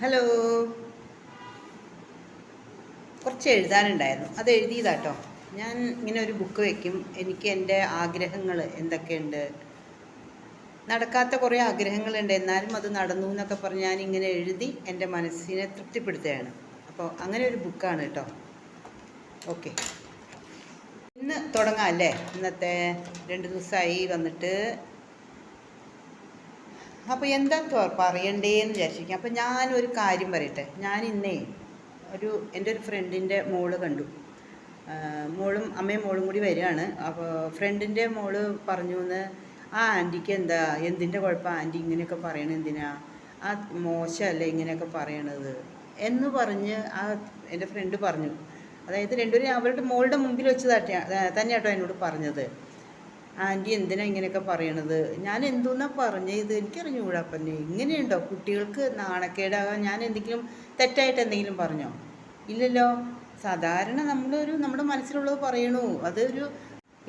Hello കുറച്ച് എഴുതാനുണ്ടായിരുന്നു. അത് എഴുതിയതാട്ടോ. ഞാൻ ഇങ്ങനെ ഒരു ബുക്ക് വെക്കും. എനിക്ക് എന്റെ ആഗ്രഹങ്ങൾ എന്തൊക്കെയുണ്ട്? നടക്കാത്ത കുറേ ആഗ്രഹങ്ങളുണ്ട്. എന്നാലും അത് നടന്നു എന്നൊക്കെ പറഞ്ഞ് ഞാനിങ്ങനെ എഴുതി എന്റെ മനസ്സിനെ തൃപ്തിപ്പെടുത്തുകയാണ്. അപ്പോൾ അങ്ങനെ ഒരു ബുക്കാണ് കേട്ടോ. ഓക്കെ ഇന്ന് തുടങ്ങാം അല്ലേ? ഇന്നത്തെ രണ്ട് ദിവസമായി വന്നിട്ട് അപ്പോൾ എന്താ പറയണ്ടേന്ന് വിചാരിച്ചിരിക്കും. അപ്പോൾ ഞാനൊരു കാര്യം പറയട്ടെ. ഞാൻ ഇന്നേ ഒരു എന്റെ ഒരു ഫ്രണ്ടിന്റെ മോൾ കണ്ടു. മോളും അമ്മയും മോളും കൂടി വരികയാണ്. അപ്പോൾ ഫ്രണ്ടിന്റെ മോൾ പറഞ്ഞു എന്ന് ആ ആന്റിക്ക് എന്താ? എന്തിന്റെ കുഴപ്പം? ആന്റി ഇങ്ങനെയൊക്കെ പറയണത് എന്തിനാ? ആ മോശമല്ലേ ഇങ്ങനെയൊക്കെ പറയണത്? എന്ന് പറഞ്ഞ് ആ എന്റെ ഫ്രണ്ട് പറഞ്ഞു. അതായത് രണ്ടുപേരും അവരുടെ മോളുടെ മുമ്പിൽ വെച്ച് തന്നെയാട്ടോ എന്നോട് പറഞ്ഞത്. ആന്റി എന്തിനാ ഇങ്ങനെയൊക്കെ പറയണത്? ഞാൻ എന്തോന്നാ പറഞ്ഞത് എനിക്കറിഞ്ഞുകൂടാ പിന്നെ. ഇങ്ങനെയുണ്ടോ? കുട്ടികൾക്ക് നാണക്കേടാകാൻ ഞാൻ എന്തെങ്കിലും തെറ്റായിട്ട് എന്തെങ്കിലും പറഞ്ഞോ? ഇല്ലല്ലോ. സാധാരണ നമ്മളൊരു നമ്മുടെ മനസ്സിലുള്ളത് പറയണു. അതൊരു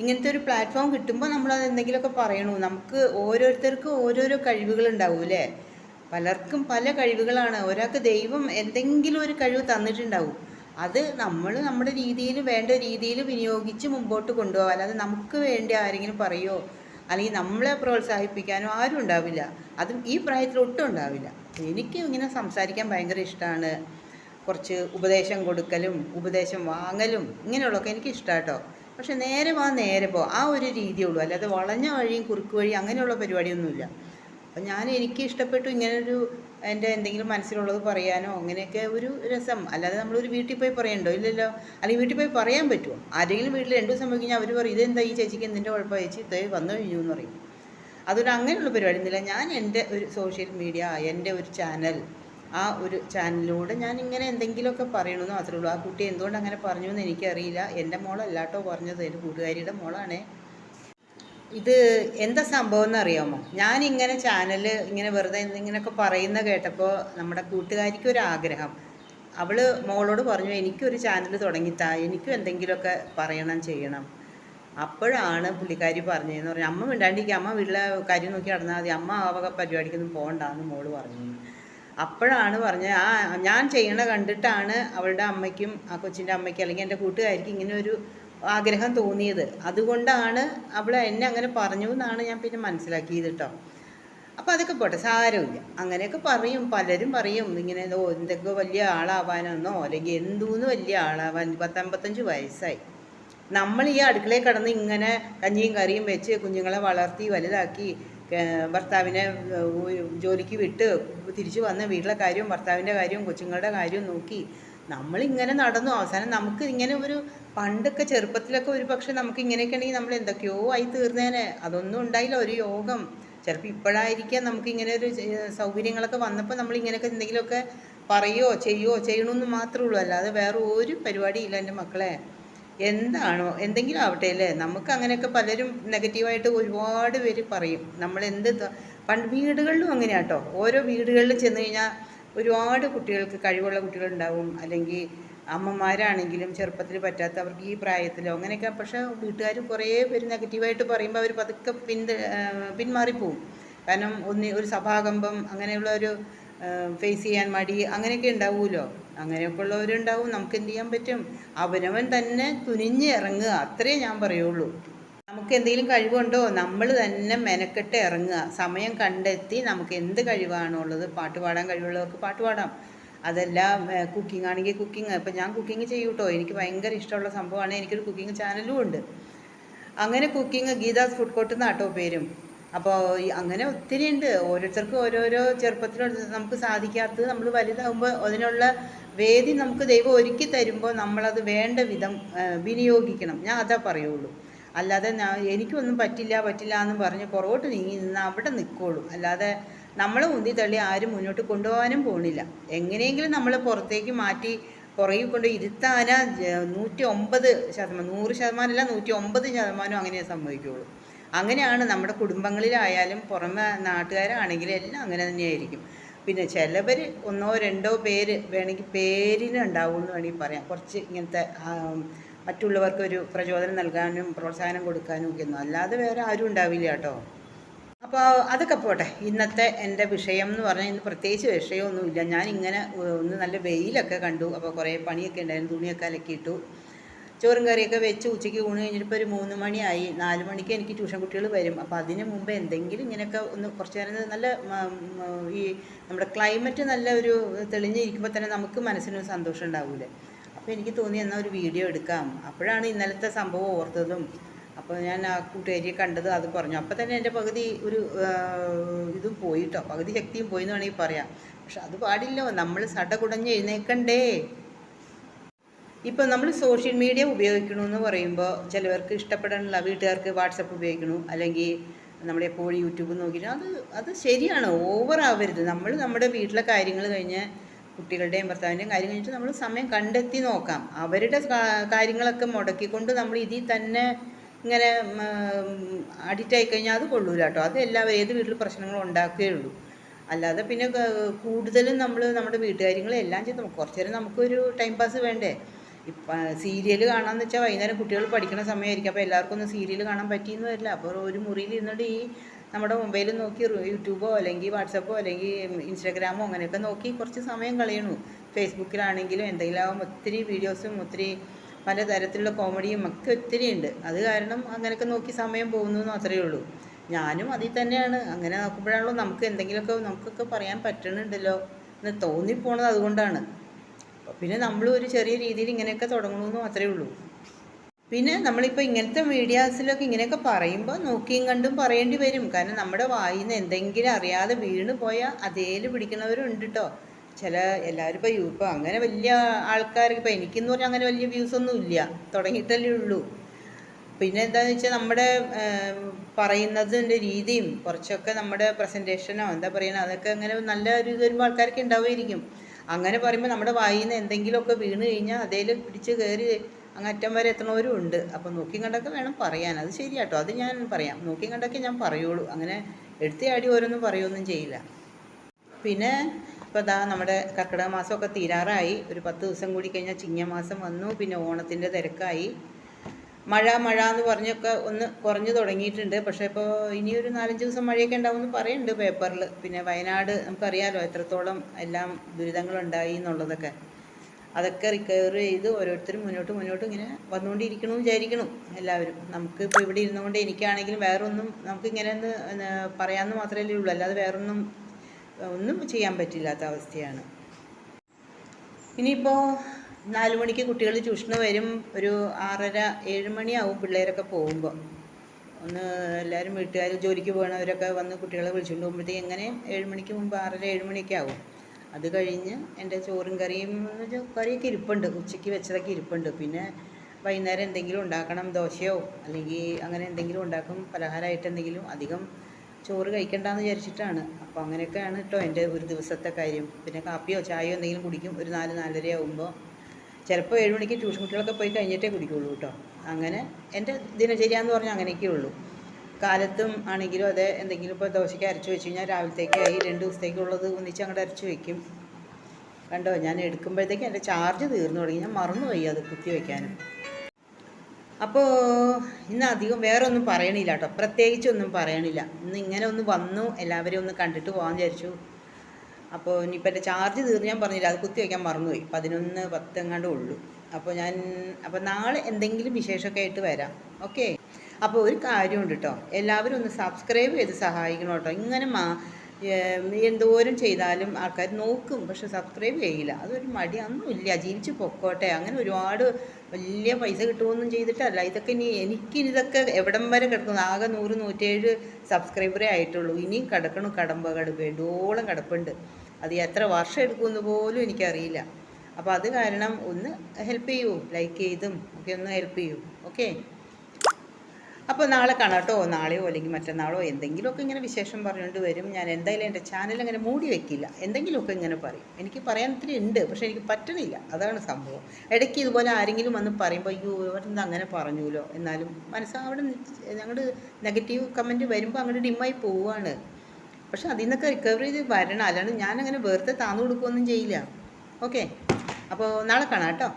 ഇങ്ങനത്തെ ഒരു പ്ലാറ്റ്ഫോം കിട്ടുമ്പോൾ നമ്മൾ അത് എന്തെങ്കിലുമൊക്കെ പറയണു. നമുക്ക് ഓരോരുത്തർക്കും ഓരോരോ കഴിവുകൾ അല്ലേ? പലർക്കും പല കഴിവുകളാണ്. ഒരാൾക്ക് ദൈവം എന്തെങ്കിലും ഒരു കഴിവ് തന്നിട്ടുണ്ടാവും. അത് നമ്മൾ നമ്മുടെ രീതിയിൽ വേണ്ട രീതിയിൽ വിനിയോഗിച്ച് മുമ്പോട്ട് കൊണ്ടുപോകാൻ അത് നമുക്ക് വേണ്ടി ആരെങ്കിലും പറയുമോ അല്ലെങ്കിൽ നമ്മളെ പ്രോത്സാഹിപ്പിക്കാനോ ആരും ഉണ്ടാവില്ല. അതും ഈ പ്രായത്തിൽ ഒട്ടും ഉണ്ടാവില്ല. എനിക്ക് ഇങ്ങനെ സംസാരിക്കാൻ ഭയങ്കര ഇഷ്ടമാണ് കുറച്ച് ഉപദേശം കൊടുക്കലും ഉപദേശം വാങ്ങലും ഇങ്ങനെയുള്ളതൊക്കെ എനിക്ക് ഇഷ്ടമാട്ടോ പക്ഷെ നേരെ വാ നേരെ പോ. ആ ഒരു രീതിയേ ഉള്ളൂ. അല്ലാതെ വളഞ്ഞ വഴിയും കുറുക്ക് വഴി അങ്ങനെയുള്ള പരിപാടിയൊന്നുമില്ല. അപ്പം ഞാൻ എനിക്ക് ഇഷ്ടപ്പെട്ടു ഇങ്ങനൊരു എന്റെ എന്തെങ്കിലും മനസ്സിലുള്ളത് പറയാനോ അങ്ങനെയൊക്കെ ഒരു രസം. അല്ലാതെ നമ്മളൊരു വീട്ടിൽ പോയി പറയണ്ടോ? ഇല്ലല്ലോ. അല്ലെങ്കിൽ വീട്ടിൽ പോയി പറയാൻ പറ്റുമോ? ആരെങ്കിലും വീട്ടിൽ രണ്ടു ദിവസം കഴിഞ്ഞാൽ അവർ പറയും ഇതെന്താ ഈ ചേച്ചിക്ക് എന്തിന്റെ കുഴപ്പം? ചേച്ചി ഇതേ വന്നു കഴിഞ്ഞു എന്ന് പറയും. അതൊരു അങ്ങനെയുള്ള പരിപാടി ഒന്നുമില്ല ഞാൻ എന്റെ ഒരു സോഷ്യൽ മീഡിയ എന്റെ ഒരു ചാനൽ ആ ഒരു ചാനലിലൂടെ ഞാൻ ഇങ്ങനെ എന്തെങ്കിലുമൊക്കെ പറയണമെന്ന് മാത്രമേ ഉള്ളൂ. ആ കുട്ടി എന്തുകൊണ്ട് അങ്ങനെ പറഞ്ഞു എന്ന് എനിക്കറിയില്ല. എന്റെ മോളല്ലാട്ടോ പറഞ്ഞത്. എന്റെ കൂട്ടുകാരിയുടെ മോളാണേ. ഇത് എന്താ സംഭവം എന്ന് അറിയാമോ ഞാൻ ഇങ്ങനെ ചാനൽ ഇങ്ങനെ വെറുതെ ഇങ്ങനെയൊക്കെ പറയുന്ന കേട്ടപ്പോൾ നമ്മുടെ കൂട്ടുകാരിക്ക് ഒരു ആഗ്രഹം. അവൾ മോളോട് പറഞ്ഞു എനിക്കൊരു ചാനൽ തുടങ്ങിത്താ എനിക്കും എന്തെങ്കിലുമൊക്കെ പറയണം ചെയ്യണം. അപ്പോഴാണ് പുള്ളിക്കാരി പറഞ്ഞതെന്ന് പറഞ്ഞു അമ്മ മിണ്ടാണ്ടിരിക്കുക അമ്മ വീട്ടിലെ കാര്യം നോക്കി നടന്നാൽ മതി അമ്മ ആ വക പരിപാടിക്കൊന്നും പോകണ്ടെന്ന് മോൾ പറഞ്ഞു അപ്പോഴാണ് പറഞ്ഞത് ആ ഞാൻ ചെയ്യണ കണ്ടിട്ടാണ് അവളുടെ അമ്മയ്ക്കും ആ കൊച്ചിന്റെ അമ്മയ്ക്കും അല്ലെങ്കിൽ എന്റെ കൂട്ടുകാരിക്കും ഇങ്ങനെ ഒരു ആഗ്രഹം തോന്നിയത്. അതുകൊണ്ടാണ് അവൾ എന്നെ അങ്ങനെ പറഞ്ഞു എന്നാണ് ഞാൻ പിന്നെ മനസ്സിലാക്കിയത് കേട്ടോ അപ്പോൾ അതൊക്കെ പോട്ടെ സാരമില്ല. അങ്ങനെയൊക്കെ പറയും പലരും പറയും ഇങ്ങനെ ഓ എന്തൊക്കെ വലിയ ആളാവാനെന്നോ അല്ലെങ്കിൽ എന്തൂന്ന് വലിയ ആളാവാൻ പത്തമ്പത്തഞ്ച് വയസ്സായി. നമ്മൾ ഈ അടുക്കളയിൽ കിടന്ന് ഇങ്ങനെ കഞ്ഞിയും കറിയും വെച്ച് കുഞ്ഞുങ്ങളെ വളർത്തി വലുതാക്കി ഭർത്താവിനെ ജോലിക്ക് വിട്ട് തിരിച്ചു വന്ന് വീട്ടിലെ കാര്യവും ഭർത്താവിന്റെ കാര്യവും കൊച്ചുങ്ങളുടെ കാര്യവും നോക്കി നമ്മളിങ്ങനെ നടന്നു. അവസാനം നമുക്ക് ഇങ്ങനെ ഒരു പണ്ടൊക്കെ ചെറുപ്പത്തിലൊക്കെ ഒരു പക്ഷെ നമുക്ക് ഇങ്ങനെയൊക്കെ ഉണ്ടെങ്കിൽ നമ്മൾ എന്തൊക്കെയോ ആയി തീർന്നേനെ. അതൊന്നും ഉണ്ടായില്ല. ഒരു യോഗം. ചിലപ്പോൾ ഇപ്പോഴായിരിക്കാം നമുക്ക് ഇങ്ങനെ ഒരു സൗകര്യങ്ങളൊക്കെ വന്നപ്പോൾ നമ്മൾ ഇങ്ങനെയൊക്കെ എന്തെങ്കിലുമൊക്കെ പറയുകയോ ചെയ്യുകയോ ചെയ്യണമെന്ന് മാത്രമേ ഉള്ളൂ. അല്ലാതെ വേറെ ഒരു പരിപാടിയില്ല എന്റെ മക്കളെ. എന്താണോ എന്തെങ്കിലും ആവട്ടെ അല്ലേ? നമുക്ക് അങ്ങനെയൊക്കെ പലരും നെഗറ്റീവായിട്ട് ഒരുപാട് പേര് പറയും. നമ്മൾ എന്ത് പണ്ട് വീടുകളിലും അങ്ങനെയാട്ടോ. ഓരോ വീടുകളിലും ചെന്ന് കഴിഞ്ഞാൽ ഒരുപാട് കുട്ടികൾക്ക് കഴിവുള്ള കുട്ടികളുണ്ടാവും. അല്ലെങ്കിൽ അമ്മമാരാണെങ്കിലും ചെറുപ്പത്തിൽ പറ്റാത്ത അവർക്ക് ഈ പ്രായത്തിലോ അങ്ങനെയൊക്കെ. പക്ഷേ വീട്ടുകാർ കുറേ പേര് നെഗറ്റീവായിട്ട് പറയുമ്പോൾ അവർ പതുക്കെ പിൻ പിന്മാറിപ്പോവും. കാരണം ഒന്ന് ഒരു സഭാകമ്പം അങ്ങനെയുള്ള ഒരു ഫേസ് ചെയ്യാൻ മടി അങ്ങനെയൊക്കെ ഉണ്ടാവുമല്ലോ. അങ്ങനെയൊക്കെ ഉള്ളവരുണ്ടാവും. നമുക്ക് എന്ത് ചെയ്യാൻ പറ്റും? അവനവൻ തന്നെ തുനിഞ്ഞ് ഇറങ്ങുക. അത്രേ ഞാൻ പറയുള്ളൂ. നമുക്ക് എന്തെങ്കിലും കഴിവുണ്ടോ? നമ്മൾ തന്നെ മെനക്കെട്ട് ഇറങ്ങുക. സമയം കണ്ടെത്തി നമുക്ക് എന്ത് കഴിവാണോ ഉള്ളത്? പാട്ട് പാടാൻ കഴിവുള്ളവർക്ക് പാട്ട് പാടാം. അതല്ല കുക്കിംഗ് ആണെങ്കിൽ കുക്കിംഗ്. ഇപ്പം ഞാൻ കുക്കിംഗ് ചെയ്യും കേട്ടോ. എനിക്ക് ഭയങ്കര ഇഷ്ടമുള്ള സംഭവമാണ്. എനിക്കൊരു കുക്കിംഗ് ചാനലും ഉണ്ട്. അങ്ങനെ കുക്കിംഗ് ഗീതാസ് ഫുഡ് കോർട്ട് എന്നാട്ടോ പേരും. അപ്പോൾ അങ്ങനെ ഒത്തിരി ഉണ്ട്. ഓരോരുത്തർക്കും ഓരോരോ ചെറുപ്പത്തിൽ നമുക്ക് സാധിക്കാത്തത് നമ്മൾ വലുതാകുമ്പോൾ അതിനുള്ള വേദി നമുക്ക് ദൈവം ഒരുക്കി തരുമ്പോൾ നമ്മളത് വേണ്ട വിധം വിനിയോഗിക്കണം. ഞാൻ അതാ പറയുള്ളൂ. അല്ലാതെ എനിക്കൊന്നും പറ്റില്ല പറ്റില്ല എന്ന് പറഞ്ഞ് പുറകോട്ട് നീങ്ങി നിന്ന് അവിടെ നിൽക്കുള്ളൂ അല്ലാതെ നമ്മൾ ഉന്തി തള്ളി ആരും മുന്നോട്ട് കൊണ്ടുപോകാനും പോണില്ല. എങ്ങനെയെങ്കിലും നമ്മൾ പുറത്തേക്ക് മാറ്റി പുറകിൽ കൊണ്ട് ഇരുത്താനാ നൂറ്റി ഒമ്പത് ശതമാനം നൂറ് ശതമാനമല്ല നൂറ്റി ഒമ്പത് ശതമാനം അങ്ങനെ സംഭവിക്കുകയുള്ളൂ അങ്ങനെയാണ് നമ്മുടെ കുടുംബങ്ങളിലായാലും പുറമെ നാട്ടുകാരാണെങ്കിലും എല്ലാം അങ്ങനെ തന്നെയായിരിക്കും. പിന്നെ ചിലവർ ഒന്നോ രണ്ടോ പേര് വേണമെങ്കിൽ പേരിന് ഉണ്ടാവും എന്ന് വേണമെങ്കിൽ പറയാം. കുറച്ച് ഇങ്ങനത്തെ മറ്റുള്ളവർക്ക് ഒരു പ്രചോദനം നൽകാനും പ്രോത്സാഹനം കൊടുക്കാനും ഒക്കെ ഒന്നും അല്ലാതെ വേറെ ആരും ഉണ്ടാവില്ല കേട്ടോ. അപ്പോൾ അതൊക്കെ പോട്ടെ. ഇന്നത്തെ എന്റെ വിഷയം എന്ന് പറഞ്ഞാൽ ഇന്ന് പ്രത്യേകിച്ച് വിഷയമൊന്നുമില്ല. ഞാൻ ഇങ്ങനെ ഒന്ന് നല്ല വെയിലൊക്കെ കണ്ടു. അപ്പോൾ കുറേ പണിയൊക്കെ ഉണ്ടായിരുന്നു. തുണിയൊക്കെ അലക്കിയിട്ടു ചോറും കറിയൊക്കെ വെച്ച് ഉച്ചയ്ക്ക് ഊണ് കഴിഞ്ഞിട്ടിപ്പോൾ ഒരു മൂന്ന് മണിയായി. നാല് മണിക്ക് എനിക്ക് ട്യൂഷൻ കുട്ടികൾ വരും. അപ്പോൾ അതിന് മുമ്പ് എന്തെങ്കിലും ഇങ്ങനെയൊക്കെ ഒന്ന് കുറച്ച് നേരം നല്ല ഈ നമ്മുടെ ക്ലൈമറ്റ് നല്ല ഒരു തെളിഞ്ഞിരിക്കുമ്പോൾ തന്നെ നമുക്ക് മനസ്സിനൊരു സന്തോഷം ഉണ്ടാവൂലേ. അപ്പോൾ എനിക്ക് തോന്നി എന്നാൽ ഒരു വീഡിയോ എടുക്കാം. അപ്പോഴാണ് ഇന്നലത്തെ സംഭവം ഓർത്തതും. അപ്പോൾ ഞാൻ ആ കൂട്ടുകാരിയെ കണ്ടത് അത് പറഞ്ഞു. അപ്പോൾ തന്നെ എന്റെ പകുതി ഒരു ഇതും പോയിട്ടോ പകുതി ശക്തിയും പോയി എന്ന് വേണമെങ്കിൽ പറയാം. പക്ഷെ അത് പാടില്ലോ. നമ്മൾ സട കുടഞ്ഞ് എഴുന്നേക്കണ്ടേ? ഇപ്പോൾ നമ്മൾ സോഷ്യൽ മീഡിയ ഉപയോഗിക്കണമെന്ന് പറയുമ്പോൾ ചിലവർക്ക് ഇഷ്ടപ്പെടാനുള്ള വീട്ടുകാർക്ക് വാട്സപ്പ് ഉപയോഗിക്കണു. അല്ലെങ്കിൽ നമ്മളെപ്പോഴും യൂട്യൂബ് നോക്കിയിട്ട് അത് അത് ശരിയാണ്. ഓവർ ആവരുത്. നമ്മൾ നമ്മുടെ വീട്ടിലെ കാര്യങ്ങൾ കഴിഞ്ഞ് കുട്ടികളുടെയും ഭർത്താവിന്റെയും കാര്യം കഴിഞ്ഞിട്ട് നമ്മൾ സമയം കണ്ടെത്തി നോക്കാം. അവരുടെ കാര്യങ്ങളൊക്കെ മുടക്കിക്കൊണ്ട് നമ്മൾ ഇതിൽ തന്നെ ഇങ്ങനെ അഡിക്റ്റ് ആയി കഴിഞ്ഞാൽ അത് കൊള്ളൂല കേട്ടോ അത് എല്ലാവരും ഏത് വീട്ടിൽ പ്രശ്നങ്ങൾ ഉണ്ടാക്കുകയുള്ളൂ അല്ലാതെ പിന്നെ കൂടുതലും നമ്മൾ നമ്മുടെ വീട്ടുകാര്യങ്ങളും എല്ലാം ചെയ്ത് നോക്കും. കുറച്ച് നേരം നമുക്കൊരു ടൈം പാസ് വേണ്ടേ? ഇപ്പം സീരിയൽ കാണാമെന്ന് വെച്ചാൽ വൈകുന്നേരം കുട്ടികൾ പഠിക്കുന്ന സമയമായിരിക്കും. അപ്പോൾ എല്ലാവർക്കും ഒന്നും സീരിയൽ കാണാൻ പറ്റിയെന്ന് വരില്ല. അപ്പോൾ ഒരു മുറിയിൽ ഇരുന്നിട്ട് ഈ നമ്മുടെ മൊബൈലിൽ നോക്കി യൂട്യൂബോ അല്ലെങ്കിൽ വാട്സപ്പോ അല്ലെങ്കിൽ ഇൻസ്റ്റാഗ്രാമോ അങ്ങനെയൊക്കെ നോക്കി കുറച്ച് സമയം കളയണു. ഫേസ്ബുക്കിലാണെങ്കിലും എന്തെങ്കിലും ഒത്തിരി വീഡിയോസും ഒത്തിരി പലതരത്തിലുള്ള കോമഡിയും ഒക്കെ ഒത്തിരി ഉണ്ട്. അത് കാരണം അങ്ങനെയൊക്കെ നോക്കി സമയം പോകുന്നു എന്ന് മാത്രമേ ഉള്ളൂ. ഞാനും അതിൽ തന്നെയാണ്. അങ്ങനെ നോക്കുമ്പോഴാണല്ലോ നമുക്ക് എന്തെങ്കിലുമൊക്കെ നമുക്കൊക്കെ പറയാൻ പറ്റണുണ്ടല്ലോ എന്ന് തോന്നിപ്പോണത് അതുകൊണ്ടാണ്. പിന്നെ നമ്മളും ഒരു ചെറിയ രീതിയിൽ ഇങ്ങനെയൊക്കെ തുടങ്ങണമെന്ന് മാത്രമേ ഉള്ളൂ. പിന്നെ നമ്മളിപ്പോൾ ഇങ്ങനത്തെ മീഡിയാസിലൊക്കെ ഇങ്ങനെയൊക്കെ പറയുമ്പോൾ നോക്കിയും കണ്ടും പറയേണ്ടി വരും. കാരണം നമ്മുടെ വായിൽ നിന്ന് എന്തെങ്കിലും അറിയാതെ വീണ് പോയാൽ അതേൽ പിടിക്കുന്നവരുണ്ട് കേട്ടോ ചില എല്ലാവരും ഇപ്പോൾ ഇപ്പോൾ അങ്ങനെ വലിയ ആൾക്കാർക്ക് ഇപ്പോൾ എനിക്കെന്ന് പറഞ്ഞാൽ അങ്ങനെ വലിയ വ്യൂസ് ഒന്നും ഇല്ല. തുടങ്ങിയിട്ടല്ലേ ഉള്ളൂ. പിന്നെ എന്താണെന്ന് വെച്ചാൽ നമ്മുടെ പറയുന്നതിന്റെ രീതിയും കുറച്ചൊക്കെ നമ്മുടെ പ്രസന്റേഷനോ എന്താ പറയുന്നത് അതൊക്കെ അങ്ങനെ നല്ല ഒരു ഇത് വരുമ്പോൾ ആൾക്കാർക്ക് ഉണ്ടാവുമായിരിക്കും അങ്ങനെ പറയുമ്പോൾ നമ്മുടെ വായിൽ നിന്ന് എന്തെങ്കിലുമൊക്കെ വീണ് കഴിഞ്ഞാൽ അതേൽ പിടിച്ച് കയറി അങ്ങറ്റം വരെ എത്തണവരും ഉണ്ട് അപ്പോൾ നോക്കി കണ്ടൊക്കെ വേണം പറയാൻ. അത് ശരിയാട്ടോ. അത് ഞാൻ പറയാം. നോക്കി കണ്ടൊക്കെ ഞാൻ പറയുള്ളൂ. അങ്ങനെ എടുത്തിയാടി ഓരോന്നും പറയുമൊന്നും ചെയ്യില്ല. പിന്നെ ഇപ്പോൾ ദാ നമ്മുടെ കർക്കിടക മാസമൊക്കെ തീരാറായി. ഒരു പത്ത് ദിവസം കൂടി കഴിഞ്ഞാൽ ചിങ്ങമാസം വന്നു. പിന്നെ ഓണത്തിന്റെ തിരക്കായി. മഴ മഴ എന്ന് പറഞ്ഞൊക്കെ ഒന്ന് കുറഞ്ഞു തുടങ്ങിയിട്ടുണ്ട്. പക്ഷേ ഇപ്പോൾ ഇനിയൊരു നാലഞ്ച് ദിവസം മഴയൊക്കെ ഉണ്ടാവുമെന്ന് പറയുന്നുണ്ട് പേപ്പറിൽ പിന്നെ വയനാട് നമുക്കറിയാലോ എത്രത്തോളം എല്ലാം ദുരിതങ്ങളുണ്ടായി എന്നുള്ളതൊക്കെ. അതൊക്കെ റിക്കവർ ചെയ്ത് ഓരോരുത്തരും മുന്നോട്ട് മുന്നോട്ട് ഇങ്ങനെ വന്നുകൊണ്ടിരിക്കണമെന്ന് വിചാരിക്കണം എല്ലാവരും. നമുക്ക് ഇപ്പോൾ ഇവിടെ ഇരുന്നുകൊണ്ട് എനിക്കാണെങ്കിലും വേറൊന്നും നമുക്ക് ഇങ്ങനെ ഒന്ന് പറയാമെന്ന് മാത്രമല്ലേ ഉള്ളൂ. അല്ലാതെ വേറൊന്നും ഒന്നും ചെയ്യാൻ പറ്റില്ലാത്ത അവസ്ഥയാണ്. ഇനിയിപ്പോൾ നാല് മണിക്ക് കുട്ടികൾ ട്യൂഷന് വരും. ഒരു ആറര ഏഴ് മണിയാവും പിള്ളേരൊക്കെ പോകുമ്പോൾ ഒന്ന് എല്ലാവരും വീട്ടുകാർ ജോലിക്ക് പോകണവരൊക്കെ വന്ന് കുട്ടികളെ വിളിച്ചുകൊണ്ട് പോകുമ്പോഴത്തേക്ക് എങ്ങനെ? ഏഴ് മണിക്ക് മുമ്പ് ആറര ഏഴ് മണിയൊക്കെ ആവും. അത് കഴിഞ്ഞ് എന്റെ ചോറും കറിയും കറിയൊക്കെ ഇരിപ്പുണ്ട് ഉച്ചയ്ക്ക് വെച്ചതൊക്കെ ഇരിപ്പുണ്ട്. പിന്നെ വൈകുന്നേരം എന്തെങ്കിലും ഉണ്ടാക്കണം ദോശയോ അല്ലെങ്കിൽ അങ്ങനെ എന്തെങ്കിലും ഉണ്ടാക്കും പലഹാരമായിട്ട് എന്തെങ്കിലും അധികം ചോറ് കഴിക്കണ്ടെന്ന് വിചാരിച്ചിട്ടാണ്. അപ്പോൾ അങ്ങനെയൊക്കെയാണ് കേട്ടോ എന്റെ ഒരു ദിവസത്തെ കാര്യം. പിന്നെ കാപ്പിയോ ചായയോ എന്തെങ്കിലും കുടിക്കും ഒരു നാല് നാലര ആകുമ്പോൾ ചിലപ്പോൾ ഏഴ് മണിക്ക് ട്യൂഷൻ കുട്ടികളൊക്കെ പോയി കഴിഞ്ഞിട്ടേ കുടിക്കുള്ളൂ കേട്ടോ അങ്ങനെ എന്റെ ദിനചര്യ എന്ന് പറഞ്ഞാൽ അങ്ങനെയൊക്കെ ഉള്ളൂ. കാലത്തും ആണെങ്കിലും അതെ എന്തെങ്കിലും ഇപ്പോൾ ദോശയ്ക്ക് അരച്ച് വെച്ച് കഴിഞ്ഞാൽ രാവിലത്തേക്കായി രണ്ട് ദിവസത്തേക്കുള്ളത് ഒന്നിച്ച് അങ്ങോട്ട് അരച്ച് വെക്കും. കണ്ടോ? ഞാൻ എടുക്കുമ്പോഴത്തേക്ക് എന്റെ ചാർജ് തീർന്നു തുടങ്ങി. ഞാൻ മറന്നുപോയി അത് കുത്തി വയ്ക്കാനും അപ്പോൾ ഇന്ന് അധികം വേറെ ഒന്നും പറയണില്ല കേട്ടോ. പ്രത്യേകിച്ചൊന്നും പറയണില്ല. ഇന്ന് ഇങ്ങനെ ഒന്ന് വന്നു. എല്ലാവരെയും ഒന്ന് കണ്ടിട്ട് പോകാൻ വിചാരിച്ചു. അപ്പോൾ ഇനിയിപ്പോൾ എന്റെ ചാർജ് തീർന്ന്. ഞാൻ പറഞ്ഞില്ല അത് കുത്തി വയ്ക്കാൻ മറന്നുപോയി പതിനൊന്ന് പത്ത് എങ്ങാണ്ടേ ഉള്ളൂ. അപ്പോൾ ഞാൻ അപ്പോൾ നാളെ എന്തെങ്കിലും വിശേഷമൊക്കെ ആയിട്ട് വരാം. ഓക്കെ അപ്പോൾ ഒരു കാര്യമുണ്ട് കേട്ടോ എല്ലാവരും ഒന്ന് സബ്സ്ക്രൈബ് ചെയ്ത് സഹായിക്കണം കേട്ടോ ഇങ്ങനെ മാ എന്തോരം ചെയ്താലും ആൾക്കാർ നോക്കും പക്ഷെ സബ്സ്ക്രൈബ് ചെയ്യില്ല. അതൊരു മടി. ഒന്നും ഇല്ല. ജീവിച്ച് പൊക്കോട്ടെ. അങ്ങനെ ഒരുപാട് വലിയ പൈസ കിട്ടുമൊന്നും ചെയ്തിട്ടല്ല. ഇതൊക്കെ ഇനി എനിക്ക് ഇതൊക്കെ എവിടം വരെ കിടക്കുന്നു? ആകെ നൂറ് നൂറ്റേഴ് സബ്സ്ക്രൈബറേ ആയിട്ടുള്ളൂ. ഇനിയും കിടക്കണം കടമ്പ കടുപ്പ് വേണ്ടോളം കിടപ്പുണ്ട്. അത് എത്ര വർഷം എടുക്കുമെന്ന് പോലും എനിക്കറിയില്ല. അപ്പോൾ അത് കാരണം ഒന്ന് ഹെൽപ്പ് ചെയ്യൂ. ലൈക്ക് ചെയ്തും. ഒക്കെ ഒന്ന് ഹെൽപ്പ് ചെയ്യൂ. ഓക്കെ അപ്പോൾ നാളെ കാണാം കേട്ടോ. നാളെയോ അല്ലെങ്കിൽ മറ്റന്നാളോ എന്തെങ്കിലുമൊക്കെ ഇങ്ങനെ വിശേഷം പറഞ്ഞുകൊണ്ട് വരും. ഞാൻ എന്തായാലും എന്റെ ചാനൽ അങ്ങനെ മൂടി വെക്കില്ല. എന്തെങ്കിലുമൊക്കെ ഇങ്ങനെ പറയും. എനിക്ക് പറയാൻ ഒത്തിരി ഉണ്ട് പക്ഷേ എനിക്ക് പറ്റണില്ല. അതാണ് സംഭവം. ഇടയ്ക്ക് ഇതുപോലെ ആരെങ്കിലും വന്ന് പറയുമ്പോൾ അയ്യോ ഇവരെന്താ അങ്ങനെ പറഞ്ഞുല്ലോ എന്നാലും മനസ്സ് അവിടെ ഞങ്ങൾ നെഗറ്റീവ് കമന്റ് വരുമ്പോൾ അങ്ങോട്ട് ഡിമ്മായി പോവുകയാണ് പക്ഷെ അതിൽ നിന്നൊക്കെ റിക്കവർ ചെയ്ത് വരണം. അല്ലാണ്ട് ഞാനങ്ങനെ വെറുതെ താന്നു കൊടുക്കുകയൊന്നും ചെയ്യില്ല. ഓക്കെ അപ്പോൾ നാളെ കാണാം കേട്ടോ.